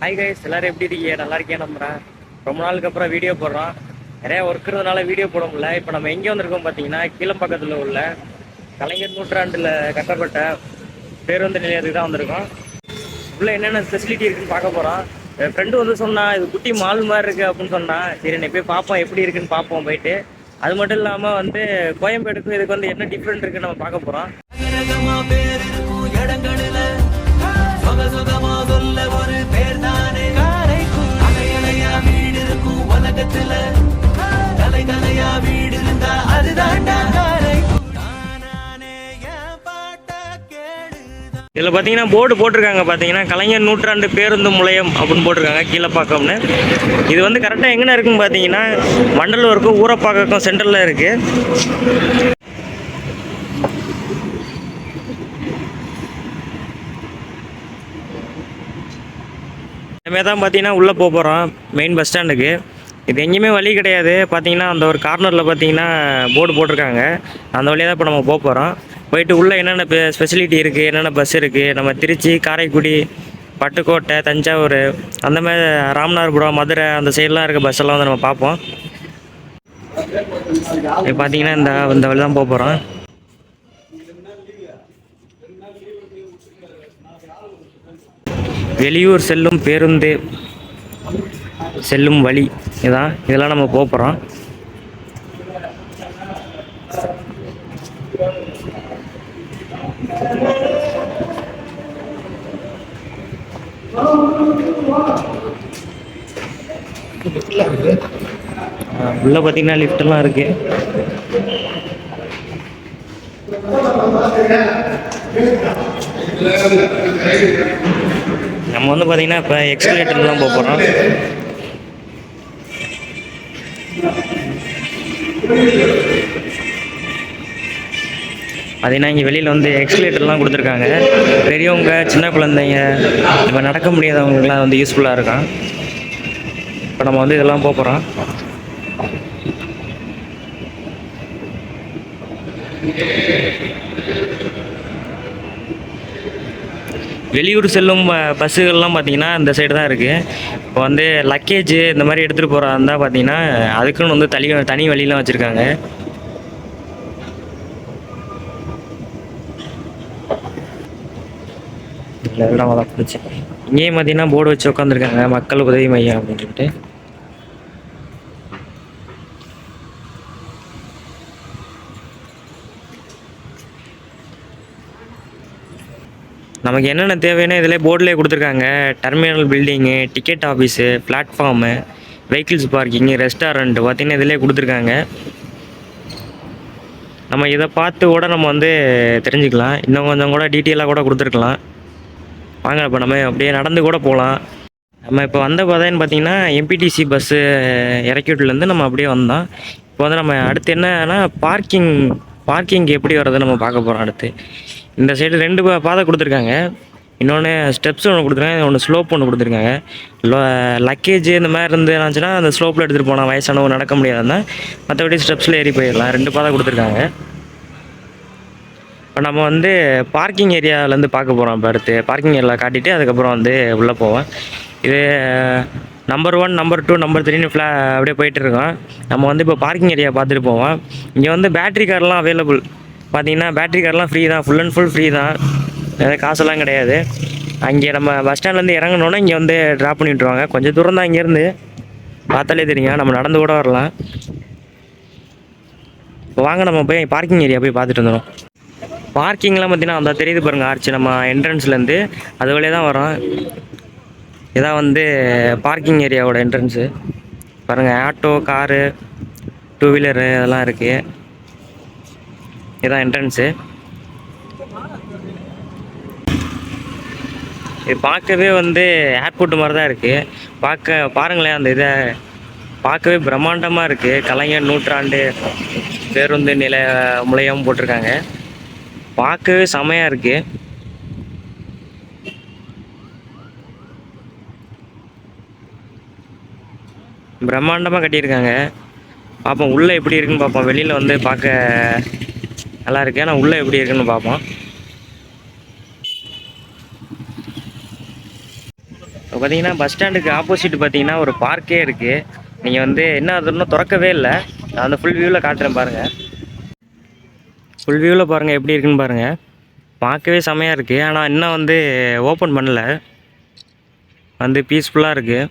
Hi guys எல்லாரும் எப்படி இருக்கீங்க? நல்லா இருக்கேன் நம்புறேன். ரொம்ப நாளுக்கு அப்புறம் வீடியோ போடுறோம். நிறைய ஒர்க் இருந்தனால வீடியோ போட முடியல. இப்போ நம்ம எங்கே வந்திருக்கோம் பார்த்தீங்கன்னா கீழம்பக்கத்தில் உள்ள கலைஞர் நூற்றாண்டில் கட்டப்பட்ட பேருந்து நிலையத்துக்கு தான் வந்திருக்கோம். உள்ள என்னென்ன ஃபெசிலிட்டி இருக்குன்னு பார்க்க போகிறோம் என் ஃப்ரெண்டு வந்து சொன்னால் இது குட்டி மால் மாதிரி இருக்குது அப்படின்னு சொன்னால் சரி நீ போய் பார்ப்போம் எப்படி இருக்குன்னு பார்ப்போம் போயிட்டு. அது மட்டும் இல்லாமல் வந்து கோயம்பேடுக்கும் இதுக்கு வந்து என்ன டிஃப்ரெண்ட் இருக்குன்னு நம்ம பார்க்க போகிறோம் நல்ல ஒரு பேர் தானே காரைக்குடி அலையலையா வீடு இருக்கும் உலகத்துல? தலை தலையா வீடு இருந்தா அதுதான்டா காரைக்குடி. இதில் பார்த்தீங்கன்னா போர்டு போட்டிருக்காங்க. பார்த்தீங்கன்னா கலைஞர் நூற்றாண்டு பேருந்து முலையம் அப்படின்னு போட்டிருக்காங்க. கீழே பார்க்கம்னு இது வந்து கரெக்டாக எங்கே இருக்குன்னு பார்த்தீங்கன்னா வண்டலூருக்கும் ஊரப்பாக்கம் சென்டரில் இருக்குது இனிமேல் தான் பார்த்தீங்கன்னா உள்ளே போக போகிறோம் மெயின் பஸ் ஸ்டாண்டுக்கு இது எங்கேயுமே வழி கிடையாது. பார்த்தீங்கன்னா அந்த ஒரு கார்னரில் பார்த்தீங்கன்னா போர்டு போட்டிருக்காங்க. அந்த வழியாக தான் இப்போ நம்ம போக போகிறோம் போயிட்டு உள்ளே என்னென்ன ஸ்பெசிலிட்டி இருக்குது என்னென்ன பஸ் இருக்குது நம்ம திருச்சி காரைக்குடி பட்டுக்கோட்டை தஞ்சாவூர் அந்த மாதிரி ராமநாதபுரம் மதுரை அந்த சைட்லாம் இருக்க பஸ்ஸெல்லாம் வந்து நம்ம பார்ப்போம். இப்போ பார்த்தீங்கன்னா இந்த இந்த வழி தான் போக போகிறோம் வெளியூர் செல்லும் பேருந்து செல்லும் வழி. இதான் இதெல்லாம் நம்ம போகிறோம் உள்ள பார்த்தீங்கன்னா லிஃப்டெல்லாம் இருக்கு. நம்ம வந்து பார்த்தீங்கன்னா இப்போ எக்ஸ்கலேட்டர் தான் போக போகிறோம் பார்த்தீங்கன்னா இங்கே வெளியில் வந்து எக்ஸ்கலேட்டர்லாம் கொடுத்துருக்காங்க. பெரியவங்க சின்ன குழந்தைங்க இப்போ நடக்க முடியாதவங்களுக்குலாம் வந்து யூஸ்ஃபுல்லாக இருக்கும். இப்போ நம்ம வந்து இதெல்லாம் போக போகிறோம் வெளியூர் செல்லும் பஸ்ஸுகள்லாம் பார்த்தீங்கன்னா இந்த சைடு தான் இருக்குது இப்போ வந்து லக்கேஜ் இந்த மாதிரி எடுத்துகிட்டு போகிறதா இருந்தால் பார்த்தீங்கன்னா அதுக்குன்னு வந்து தனி தனி வழியெலாம் வச்சுருக்காங்க. இல்லை தான் பிடிச்சி. இங்கேயும் பார்த்தீங்கன்னா போர்டு வச்சு உட்காந்துருக்காங்க மக்கள் உதவி மையம் அப்படின்னு சொல்லிட்டு. நமக்கு என்னென்ன தேவைன்னு இதில் போர்டிலே கொடுத்துருக்காங்க. Terminal building ticket office platform vehicles parking restaurant பார்த்தீங்கன்னா இதிலே கொடுத்துருக்காங்க. நம்ம இதை பார்த்து கூட நம்ம வந்து தெரிஞ்சுக்கலாம். இன்னும் கொஞ்சம் கூட டீட்டெயிலாக கூட கொடுத்துருக்கலாம். வாங்க இப்போ நம்ம அப்படியே நடந்து கூட போகலாம். நம்ம இப்போ வந்த பார்த்தேன்னு பார்த்தீங்கன்னா எம்பிடிசி பஸ்ஸு இறக்கிவிட்டுலேருந்து நம்ம அப்படியே வந்தோம். இப்போ வந்து நம்ம அடுத்து என்னன்னா பார்க்கிங் பார்க்கிங் எப்படி வர்றது நம்ம பார்க்க போகிறோம் அடுத்து. இந்த சைடு ரெண்டு பா- பாதை கொடுத்துருக்காங்க. இன்னொன்று ஸ்டெப்ஸ் ஒன்று கொடுத்துருக்காங்க ஒன்று ஸ்லோப் ஒன்று கொடுத்துருக்காங்க. லக்கேஜ் இந்த மாதிரி இருந்துச்சுன்னா அந்த ஸ்லோப்பில் எடுத்துகிட்டு போனால் வயசானவங்க நடக்க முடியாதுன்னா மற்றபடி ஸ்டெப்ஸில் ஏறி போயிடலாம். ரெண்டு பாதை கொடுத்துருக்காங்க. இப்போ நம்ம வந்து பார்க்கிங் ஏரியாவிலேருந்து பார்க்க போகிறோம் இப்போ அடுத்து. பார்க்கிங் ஏரியாவில் காட்டிட்டு அதுக்கப்புறம் வந்து உள்ளே போவோம். இது number one number two number த்ரீன்னு ஃப்ளா அப்படியே போயிட்டுருக்கோம் நம்ம வந்து இப்போ பார்க்கிங் ஏரியா பார்த்துட்டு போவோம். இங்கே வந்து பேட்ரி கார்லாம் அவைலபிள் பார்த்தீங்கன்னா பேட்ரி கார்லாம் ஃப்ரீ தான் ஃபுல் அண்ட் ஃபுல் ஃப்ரீ தான். எதாவது காசெல்லாம் கிடையாது. அங்கே நம்ம பஸ் ஸ்டாண்ட்லேருந்து இறங்கினோன்னா இங்கே வந்து ட்ராப் பண்ணி விட்ருவாங்க கொஞ்சம் தூரம் தான் இங்கேருந்து பார்த்தாலே தெரியும். நம்ம நடந்து கூட வரலாம். இப்போ வாங்க நம்ம போய் பார்க்கிங் ஏரியா போய் பார்த்துட்டு வந்துடும் பார்க்கிங்லாம் பார்த்தீங்கன்னா அந்த தெரியுது பாருங்கள் ஆர்ச்சி நம்ம என்ட்ரன்ஸ்லேருந்து அது வழியே தான் வரோம் இதான் வந்து பார்க்கிங் ஏரியாவோட என்ட்ரன்ஸு பாருங்கள் ஆட்டோ காரு டூ வீலரு அதெல்லாம் இருக்குது இதுதான் என்ட்ரன்ஸு இது பார்க்கவே வந்து ஏர்போர்ட் மாதிரி தான் இருக்குது பார்க்க பாருங்களேன் அந்த இதை பார்க்கவே பிரம்மாண்டமாக இருக்குது கலைஞர் நூற்றாண்டு பேருந்து நில முளையம் போட்டிருக்காங்க. பார்க்கவே செமையாக இருக்குது பிரம்மாண்டமாக கட்டியிருக்காங்க. பார்ப்போம் உள்ளே எப்படி இருக்குன்னு பார்ப்போம் வெளியில் வந்து பார்க்க நல்லா இருக்கு. ஆனால் உள்ளே எப்படி இருக்குன்னு பார்ப்போம். இப்போ பார்த்தீங்கன்னா பஸ் ஸ்டாண்டுக்கு ஆப்போசிட் பார்த்தீங்கன்னா ஒரு பார்க்கே இருக்குது நீங்கள் வந்து என்ன அது இன்னும் திறக்கவே இல்லை. நான் அந்த ஃபுல் வியூவில் காட்டுறேன் பாருங்கள் ஃபுல் வியூவில் பாருங்கள் எப்படி இருக்குன்னு பாருங்கள் பார்க்கவே செமையாக இருக்குது ஆனால் இன்னும் வந்து ஓப்பன் பண்ணலை. வந்து பீஸ்ஃபுல்லாக இருக்குது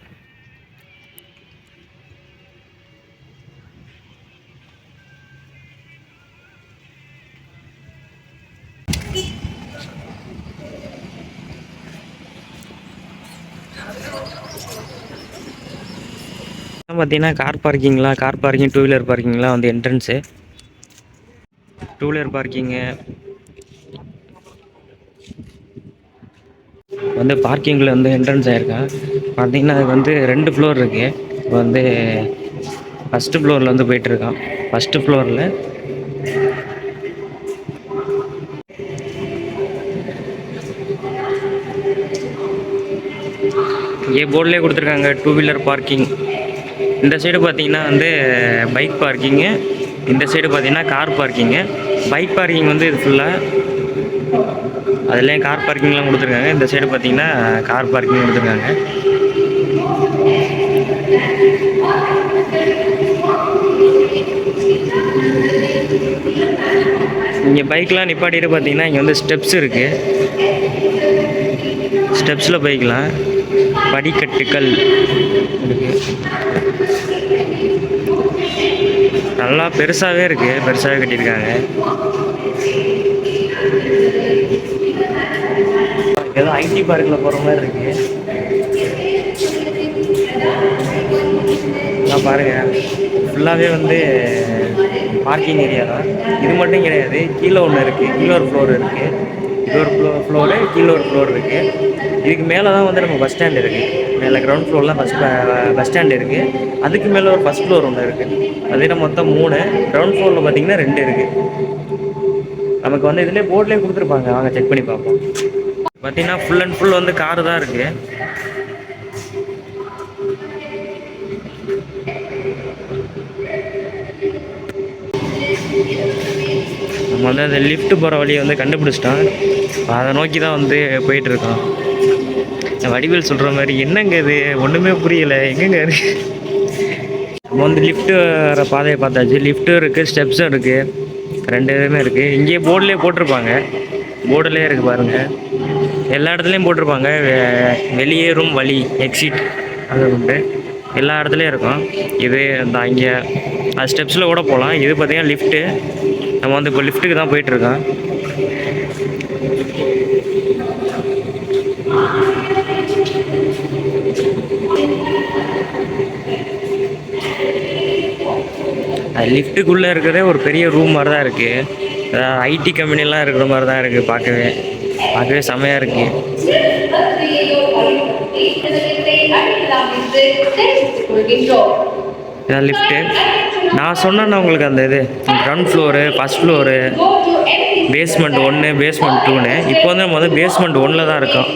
பார்த்தீங்கன்னா கார் பார்க்கிங்லாம் கார் பார்க்கிங் டூ வீலர் பார்க்கிங்லாம் வந்து என்ட்ரன்ஸு டூ வீலர் பார்க்கிங்கு வந்து பார்க்கிங்கில் வந்து என்ட்ரன்ஸ் ஆயிருக்கேன் பார்த்தீங்கன்னா அது வந்து ரெண்டு ஃப்ளோர் இருக்குது இப்போ வந்து ஃபஸ்ட்டு ஃப்ளோரில் வந்து போயிட்டுருக்கான். ஃபஸ்ட்டு ஃப்ளோரில் ஏ போர்ட்லேயே கொடுத்துருக்காங்க டூ வீலர் பார்க்கிங் இந்த சைடு பார்த்தீங்கன்னா வந்து பைக் பார்க்கிங்கு இந்த சைடு பார்த்தீங்கன்னா கார் பார்க்கிங்கு பைக் பார்க்கிங் வந்து இது ஃபுல்லாக அதுலேயும் கார் பார்க்கிங்லாம் கொடுத்துருக்காங்க. இந்த சைடு பார்த்தீங்கன்னா கார் பார்க்கிங் கொடுத்துருக்காங்க. இங்கே பைக்லாம் நிப்பாட்டிட்டு பார்த்தீங்கன்னா இங்கே வந்து ஸ்டெப்ஸ் இருக்குது ஸ்டெப்ஸில் பைக்லாம் படிக்கட்டுகள் இருக்கு நல்லா பெருசாகவே இருக்குது பெருசாகவே கட்டியிருக்காங்க. ஏதோ ஐடி பார்க்கில் போகிற மாதிரி இருக்கு. நான் பாருங்கள் ஃபுல்லாகவே வந்து பார்க்கிங் ஏரியா தான். இது மட்டும் கிடையாது கீழே ஒன்று இருக்குது கீழே ஒரு ஃப்ளோர் இருக்குது இது ஒரு ஃப்ளோ ஃப்ளோரு கீழே ஒரு ஃப்ளோர் இருக்குது இதுக்கு மேலே தான் வந்து நம்ம பஸ் ஸ்டாண்ட் இருக்குது மேலே கிரவுண்ட் ஃப்ளோரில் பஸ் பஸ் ஸ்டாண்ட் இருக்குது அதுக்கு மேலே ஒரு ஃபஸ்ட் ஃப்ளோர் ஒன்று இருக்குது அதே மொத்தம் மூணு. கிரவுண்ட் ஃப்ளோரில் பார்த்தீங்கன்னா ரெண்டு இருக்குது நமக்கு வந்து இதுலேயே போர்ட்லேயே கொடுத்துருப்பாங்க. வாங்க செக் பண்ணி பார்ப்போம். பார்த்தீங்கன்னா ஃபுல் அண்ட் ஃபுல் வந்து காரு தான் இருக்குது நம்ம வந்து அந்த லிஃப்ட் போகிற வழியை வந்து கண்டுபிடிச்சிட்டோம். அதை நோக்கி தான் வந்து போயிட்டுருக்கோம் வடிவேல் சொல்கிற மாதிரி என்னங்க இது? ஒன்றுமே புரியலை. எங்கெங்க இருக்கு நம்ம வந்து லிஃப்ட்டு வர பாதையை பார்த்தாச்சு. லிஃப்ட்டும் இருக்குது ஸ்டெப்ஸும் இருக்குது ரெண்டு இதுவுமே இருக்குது இங்கேயே போர்டிலே போட்டிருப்பாங்க. போர்டுலேயே இருக்குது பாருங்கள் எல்லா இடத்துலையும் போட்டிருப்பாங்க. வெளியேறும் வழி எக்ஸிட் அது உண்டு எல்லா இடத்துலையும் இருக்கும். இது இந்த இங்கே அது ஸ்டெப்ஸில் கூட போகலாம். இது பார்த்தீங்கன்னா லிஃப்ட்டு நம்ம வந்து இப்போ லிஃப்ட்டுக்கு தான் போயிட்டுருக்கோம் லிஃப்ட்டுக்குள்ளே இருக்கிறதே ஒரு பெரிய ரூம் மாதிரி தான் இருக்குது ஐடி கம்பெனிலாம் இருக்கிற மாதிரி தான் இருக்குது பார்க்கவே. பார்க்கவே செமையாக இருக்குது இதான் லிஃப்ட்டு. நான் சொன்னேன்னா உங்களுக்கு அந்த இது ground floor first floor basement ஒன்று பேஸ்மெண்ட் டூன்னு இப்போ வந்து நம்ம வந்து பேஸ்மெண்ட் ஒன்றில் தான் இருக்கோம்.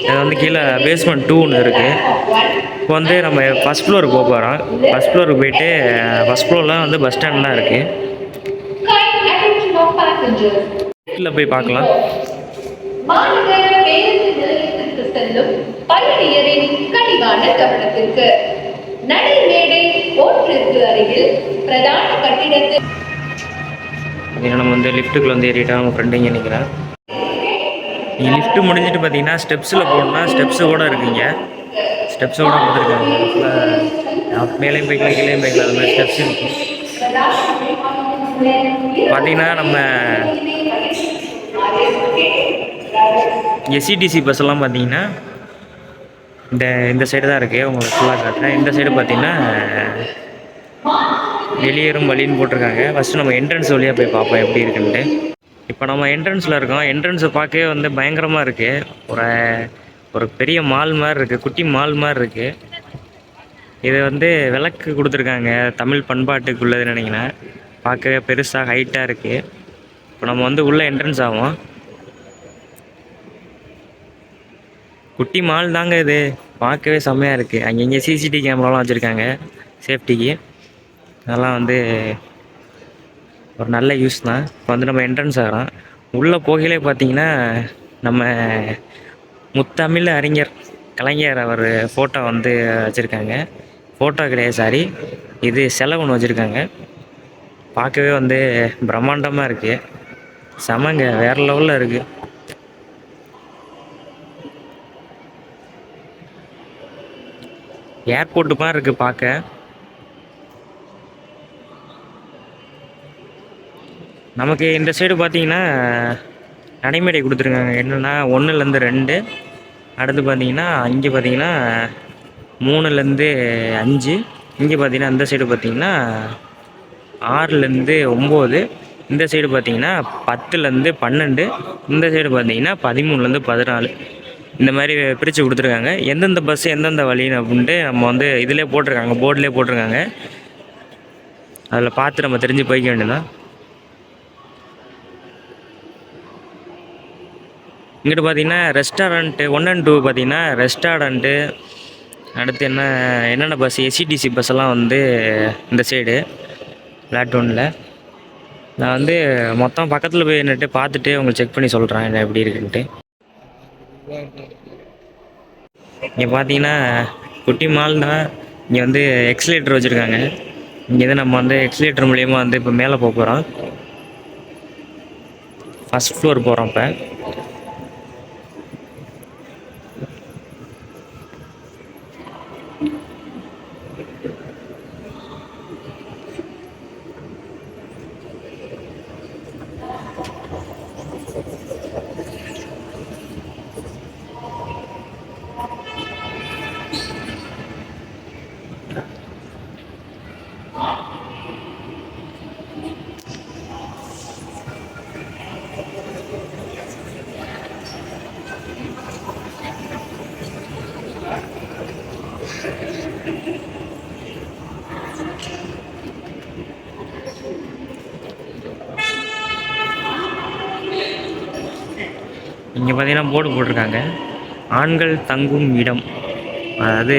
இது வந்து கீழே பேஸ்மெண்ட் டூன்னு இருக்குது இப்போ வந்து நம்ம ஃபஸ்ட் ஃப்ளோருக்கு போக போகிறோம் ஃபஸ்ட் ஃப்ளோருக்கு போயிட்டு ஃபஸ்ட் ஃப்ளோர்லாம் வந்து பஸ் ஸ்டாண்ட்லாம் இருக்குது வீட்டில் போய் பார்க்கலாம். மாநகர செல்லும் பயணியரின் கனிவான கவனத்திற்கு நடைமேடை ஒன்றிற்கு அருகில் பிரதான கட்டிடத்தில் நம்ம வந்து லிஃப்ட்டுக்குள்ள வந்து ஏறிட்டா நம்ம ஃப்ரெண்டு இங்கே நிற்கிறேன் லிஃப்ட்டு முடிஞ்சிட்டு பார்த்தீங்கன்னா ஸ்டெப்ஸில் போகணுன்னா ஸ்டெப்ஸு கூட இருக்குங்க. ஸ்டெப்ஸோடு கூட கொடுத்துருக்காங்க ஃபுல்லாக மேலேயும் போய்க்கலாம் கீழேயும் போய்க்கலாம் அது மாதிரி ஸ்டெப்ஸ் இருக்கும் பார்த்தீங்கன்னா நம்ம எஸ்சிடிசி பஸ்ஸெல்லாம் பார்த்தீங்கன்னா இந்த இந்த சைடு தான் இருக்குது உங்களுக்கு ஃபுல்லாக காட்டுறேன் இந்த சைடு பார்த்தீங்கன்னா வெளியேறும் வழின்னு போட்டிருக்காங்க. ஃபஸ்ட்டு நம்ம என்ட்ரன்ஸ் வழியாக போய் பார்ப்போம் எப்படி இருக்குன்ட்டு. இப்போ நம்ம என்ட்ரன்ஸில் இருக்கோம். என்ட்ரன்ஸை பார்க்கவே வந்து பயங்கரமாக இருக்குது ஒரு ஒரு பெரிய மால் மாதிரி இருக்குது குட்டி மால் மாதிரி இருக்குது இது வந்து விளக்கு கொடுத்துருக்காங்க தமிழ் பண்பாட்டுக்குள்ளது நினைக்கிறேன். பார்க்கவே பெருசாக ஹைட்டாக இருக்குது இப்போ நம்ம வந்து உள்ளே என்ட்ரன்ஸ் ஆகும் குட்டி மால் தாங்க இது. பார்க்கவே செம்மையாக இருக்குது அங்கங்கே சிசிடிவி கேமராலாம் வச்சுருக்காங்க சேஃப்டிக்கு அதெல்லாம் வந்து ஒரு நல்ல யூஸ் தான். இப்போ வந்து நம்ம என்ட்ரன்ஸ் ஆகிறோம். உள்ளே போகையிலே பார்த்தீங்கன்னா நம்ம முத்தமிழ் அறிஞர் கலைஞர் அவர் ஃபோட்டோ வந்து வச்சுருக்காங்க. ஃபோட்டோ கிடையாது சாரி இது சிலை ஒன்று வச்சுருக்காங்க. பார்க்கவே வந்து பிரம்மாண்டமாக இருக்குது செமங்க வேறு லெவலில் இருக்குது ஏர்போர்ட்டு மாதிரி இருக்குது பார்க்க. நமக்கு இந்த சைடு பார்த்தீங்கன்னா நடைமேடை கொடுத்துருக்காங்க. என்னென்னா ஒன்றுலேருந்து ரெண்டு அடுத்து பார்த்தீங்கன்னா இங்கே பார்த்தீங்கன்னா மூணுலேருந்து அஞ்சு இங்கே பார்த்தீங்கன்னா அந்த சைடு பார்த்தீங்கன்னா ஆறுலேருந்து ஒம்பது இந்த சைடு பார்த்தீங்கன்னா பத்துலேருந்து பன்னெண்டு இந்த சைடு பார்த்தீங்கன்னா பதிமூணுலேருந்து பதினாலு. இந்த மாதிரி பிரித்து கொடுத்துருக்காங்க. எந்தெந்த பஸ் எந்தெந்த வழின்னு அப்படின்ட்டு நம்ம வந்து இதிலே போட்டிருக்காங்க போர்டிலே போட்டிருக்காங்க. அதில் பார்த்து நம்ம தெரிஞ்சு போய்க்க வேண்டியதான் இங்கிட்டு பார்த்தீங்கன்னா ரெஸ்டாரண்ட்டு ஒன் அண்ட் டூ பார்த்தீங்கன்னா ரெஸ்டாரண்ட்டு. அடுத்து என்ன என்னென்ன பஸ் எஸ்சிடிசி பஸ் எல்லாம் வந்து இந்த சைடு லாக்டவுனில் நான் வந்து மொத்தம் பக்கத்தில் போய் நின்றுட்டு பார்த்துட்டு உங்களுக்கு செக் பண்ணி சொல்கிறேன் என்ன எப்படி இருக்குன்ட்டு. இங்கே பார்த்தீங்கன்னா குட்டி மால் தான். இங்கே வந்து எக்ஸலேட்டர் வச்சுருக்காங்க. இங்கேருந்து நம்ம வந்து எக்ஸலேட்டர் மூலியமாக வந்து இப்போ மேலே போக போகிறோம் ஃபஸ்ட் ஃப்ளோர் போகிறோம் இப்போ. பார்த்தீங்கன்னா போர்டு போட்டிருக்காங்க. ஆண்கள் தங்கும் இடம். அதாவது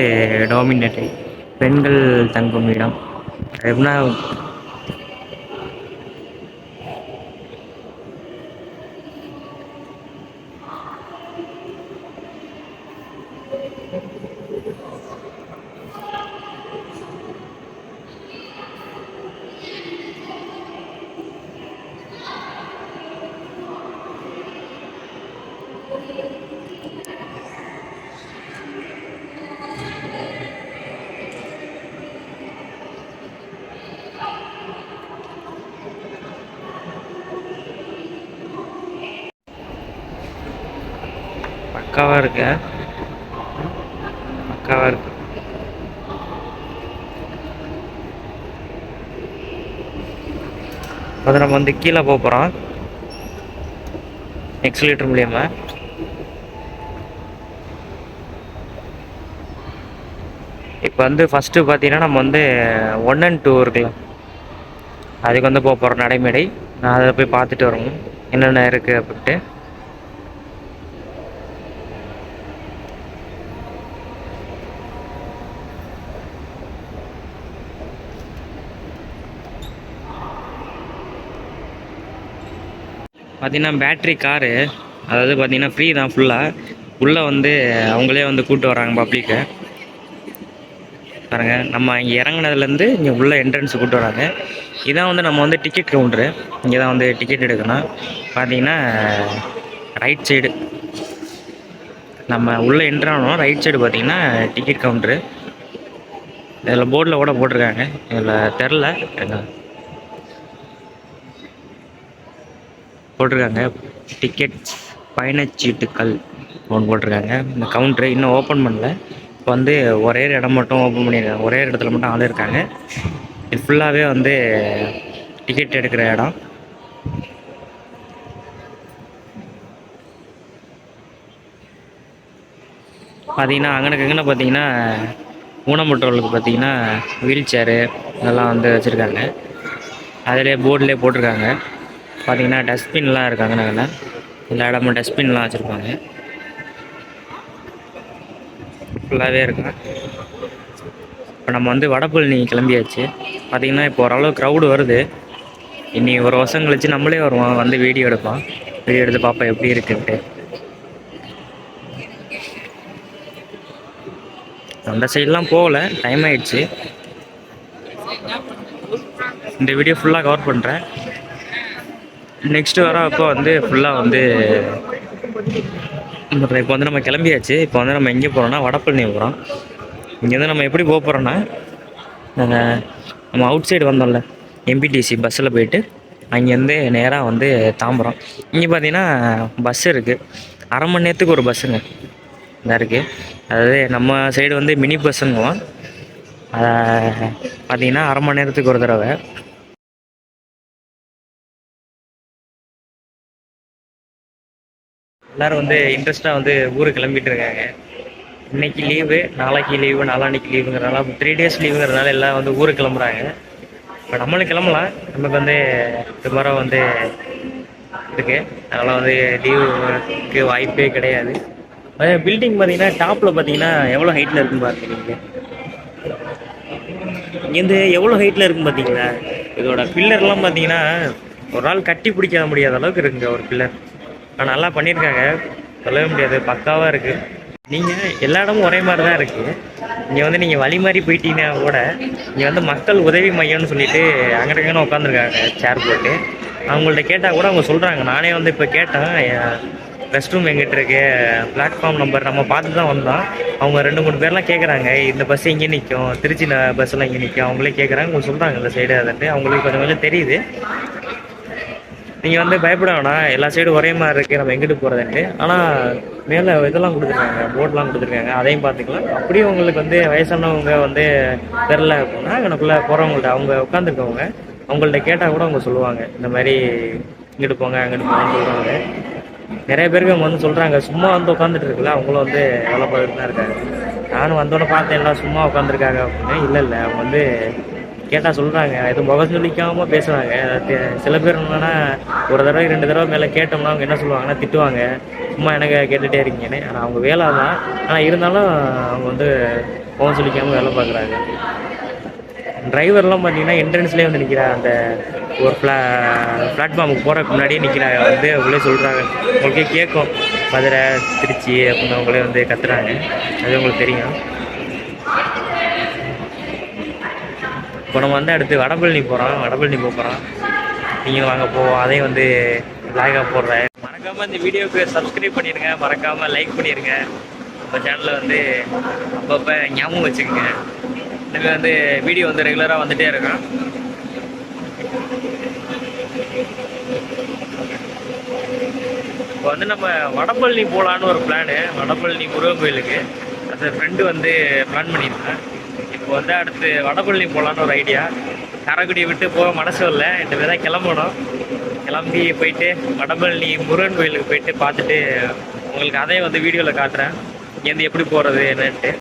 டாமினேட்டு பெண்கள் தங்கும் இடம். எப்படின்னா பக்காவாக இருக்கு? பக்காவாக இருக்கு. அது நம்ம வந்து கீழே போக போகிறோம் எக்ஸலேட்டர் மூலியமா. இப்போ வந்து ஃபஸ்ட்டு பார்த்தீங்கன்னா நம்ம வந்து ஒன் அண்ட் டூ இருக்குல்ல. அதுக்கு வந்து போக போகிறோம் நடைமேடை. நான் அதை போய் பார்த்துட்டு வரணும். என்னென்ன இருக்குது அப்படின்ட்டு. பார்த்திங்கன்னா பேட்ரி காரு அதாவது பார்த்தீங்கன்னா ஃப்ரீ தான் ஃபுல்லாக உள்ளே வந்து அவங்களே வந்து கூப்பிட்டு வராங்க பப்ளிக்கை பாருங்கள் நம்ம இங்கே இறங்குனதுலேருந்து இங்கே உள்ள என்ட்ரன்ஸ் கூப்பிட்டு வராங்க. இதான் வந்து நம்ம வந்து டிக்கெட் கவுண்ட்ரு இங்கே தான் வந்து டிக்கெட் எடுக்கணும். பார்த்தீங்கன்னா ரைட் சைடு நம்ம உள்ளே என்ட்ரானோம் ரைட் சைடு பார்த்தீங்கன்னா டிக்கெட் கவுண்ட்ரு இதில் போர்டில் கூட போட்டிருக்காங்க. இதில் தெரில போட்டிருக்காங்க. டிக்கெட் பயணச்சீட்டுக்கள் ஒன்று போட்டிருக்காங்க. இந்த கவுண்ட்ரு இன்னும் ஓப்பன் பண்ணல. இப்போ வந்து ஒரே இடம் மட்டும் ஓப்பன் பண்ணியிருக்காங்க. ஒரே ஒரு இடத்துல மட்டும் ஆள் இருக்காங்க. இது ஃபுல்லாகவே வந்து டிக்கெட் எடுக்கிற இடம். பார்த்தீங்கன்னா அங்கனுக்கு அங்கன பார்த்தீங்கன்னா ஊனமுற்றவர்களுக்கு பார்த்தீங்கன்னா வீல் சேரு இதெல்லாம் வந்து வச்சுருக்காங்க. அதிலே போர்டிலே போட்டிருக்காங்க. பார்த்தீங்கன்னா டஸ்ட்பின்லாம் இருக்காங்க நாங்கள் எல்லா இடமும் டஸ்ட்பின்லாம் வச்சுருப்பாங்க. ஃபுல்லாகவே இருக்கும் இப்போ நம்ம வந்து வடபழனி கிளம்பியாச்சு. பார்த்தீங்கன்னா இப்போ ஓரளவு க்ரௌடு வருது. இனி ஒரு வருஷம் கழிச்சு நம்மளே வருவோம். வந்து வீடியோ எடுப்போம். வீடியோ எடுத்து பார்ப்போம் எப்படி இருக்குன்ட்டு. அந்த சைட்லாம் போகல. டைம் ஆயிடுச்சு. இந்த வீடியோ ஃபுல்லாக கவர் பண்ணுறேன் நெக்ஸ்ட்டு வர அப்போ வந்து ஃபுல்லாக வந்து இப்போ வந்து நம்ம கிளம்பியாச்சு. இப்போ வந்து நம்ம எங்கே போகிறோம்னா வடப்பழனி போகிறோம் இங்கேருந்து நம்ம எப்படி போக போகிறோன்னா நம்ம அவுட் சைடு வந்தோம்ல எம்பிடிசி பஸ்ஸில் போயிட்டு அங்கேருந்து நேராக வந்து தாம்பரம். இங்கே பார்த்தீங்கன்னா பஸ் இருக்குது அரை மணி நேரத்துக்கு ஒரு பஸ்ஸுங்க இதாக இருக்குது அதாவது நம்ம சைடு வந்து மினி பஸ்ஸுங்குவோம் பார்த்தீங்கன்னா அரை மணி நேரத்துக்கு ஒரு தடவை. எல்லோரும் வந்து இன்ட்ரெஸ்ட்டாக வந்து ஊருக்கு கிளம்பிட்டு இருக்காங்க. இன்னைக்கு லீவு நாளைக்கு லீவு நாளான்னைக்கு லீவுங்கிறனால த்ரீ டேஸ் லீவுங்கிறதுனால எல்லாம் வந்து ஊருக்கு கிளம்புறாங்க. இப்போ நம்மளும் கிளம்பலாம். நமக்கு வந்து டுமாரோ வந்து இருக்கு. அதனால் வந்து லீவுக்கு வாய்ப்பே கிடையாது. அதே பில்டிங் பார்த்தீங்கன்னா டாப்பில் பார்த்தீங்கன்னா எவ்வளோ ஹைட்டில் இருக்கும் பார்த்துருக்கீங்க இங்கேருந்து எவ்வளோ ஹைட்டில் இருக்கும் பார்த்தீங்களா இதோட பில்லர்லாம் பார்த்தீங்கன்னா ஒரு நாள் கட்டி பிடிக்க முடியாத அளவுக்கு இருக்குங்க ஒரு பில்லர் நல்லா பண்ணியிருக்காங்க சொல்லவே முடியாது பக்காவாக இருக்குது நீங்கள் எல்லா இடமும் ஒரே மாதிரி தான் இருக்குது இங்கே வந்து நீங்கள் வழி மாதிரி போயிட்டீங்கன்னா கூட இங்கே வந்து மக்கள் உதவி மையம்னு சொல்லிட்டு அங்கடங்கன்னு உட்காந்துருக்காங்க சேர் போட்டு. அவங்கள்ட்ட கேட்டால் கூட அவங்க சொல்கிறாங்க நானே வந்து இப்போ கேட்டேன் ரெஸ்ட் ரூம் எங்கிட்ட இருக்கு? பிளாட்ஃபார்ம் நம்பர் நம்ம பார்த்து தான் வந்தோம். அவங்க ரெண்டு மூணு பேர்லாம் கேட்குறாங்க இந்த பஸ் எங்கே நிற்கும் திருச்சி பஸ்ஸெலாம் இங்கே நிற்கும் அவங்களே கேட்குறாங்க அவங்க சொல்கிறாங்க இந்த சைடு அதட்டு அவங்களுக்கு கொஞ்சம் கொஞ்சம் தெரியுது. நீங்கள் வந்து பயப்பட வேணாம். எல்லா சைடும் ஒரே மாதிரி இருக்குது நம்ம எங்கிட்டு போகிறதுன்ட்டு ஆனால் மேலே இதெல்லாம் கொடுத்துருக்காங்க. போர்டெலாம் கொடுத்துருக்காங்க. அதையும் பார்த்துக்கலாம். அப்படியே உங்களுக்கு வந்து வயசானவங்க வந்து தெரில அப்படின்னா எனக்குள்ளே போகிறவங்கள்ட்ட அவங்க உட்காந்துருக்கவங்க அவங்கள்ட்ட கேட்டால் கூட அவங்க சொல்லுவாங்க. இந்த மாதிரி இங்கிட்டு போங்க அங்கிட்டு போங்கன்னு சொல்கிறாங்க நிறைய பேருக்கு அவங்க வந்து சொல்கிறாங்க சும்மா வந்து உட்காந்துட்டு இருக்குல்ல. அவங்களும் வந்து வேலை பார்த்துட்டு தான் இருக்காங்க. நானும் வந்தோடனே பார்த்தேன் எல்லாம் சும்மா உட்காந்துருக்காங்க அப்படின்னு. இல்லை இல்லை. அவங்க வந்து கேட்டால் சொல்கிறாங்க எதுவும் முகம் சொல்லிக்காம பேசுகிறாங்க சில பேர் என்னன்னா ஒரு தடவை ரெண்டு தடவை மேலே கேட்டோம்னா அவங்க என்ன சொல்லுவாங்கன்னா திட்டுவாங்க. சும்மா எனக்கு கேட்டுகிட்டே இருக்கீங்கன்னு. ஆனால் அவங்க வேலை தான் ஆனால் இருந்தாலும் அவங்க வந்து முகம் சொல்லிக்காமல் வேலை பார்க்குறாங்க. டிரைவர்லாம் பார்த்தீங்கன்னா என்ட்ரன்ஸ்லேயே வந்து நிற்கிறாங்க அந்த ஒரு ஃப்ளா பிளாட்ஃபார்முக்கு போகிறதுக்கு முன்னாடியே நிற்கிறாங்க வந்து அவங்களே சொல்கிறாங்க உங்களுக்கே கேட்கும். மதுரை திருச்சி அப்படின்னு அவங்களே வந்து கத்துறாங்க. அது உங்களுக்கு தெரியும். இப்போ நம்ம வந்து அடுத்து வடபழனி போகிறோம் வடபழனி போகிறோம் நீங்கள் வாங்க போவோம் அதையும் வந்து லாகாக போடுறேன் மறக்காமல் இந்த வீடியோவுக்கு சப்ஸ்கிரைப் பண்ணிடுங்க. மறக்காமல் லைக் பண்ணிடுங்க. நம்ம சேனலில் வந்து அப்பப்போ ஞாபகம் வச்சுக்கோங்க. இனிமேல் வந்து வீடியோ வந்து ரெகுலராக வந்துகிட்டே இருக்கும். இப்போ வந்து நம்ம வடபழனி போகலான்னு ஒரு பிளானு வடபழனி முருகன் கோயிலுக்கு. அந்த ஃப்ரெண்டு வந்து பிளான் பண்ணியிருந்தேன். வந்து அடுத்து வடபழனி போகலான்னு ஒரு ஐடியா காரைக்குடியை விட்டு போக மனசு இல்லை. இந்த தான் கிளம்பணும். கிளம்பி போயிட்டு வடபழனி முருகன் கோயிலுக்கு போயிட்டு பார்த்துட்டு உங்களுக்கு அதையும் வந்து வீடியோவில் காட்டுறேன். இங்கேருந்து எப்படி போகிறது என்னன்ட்டு.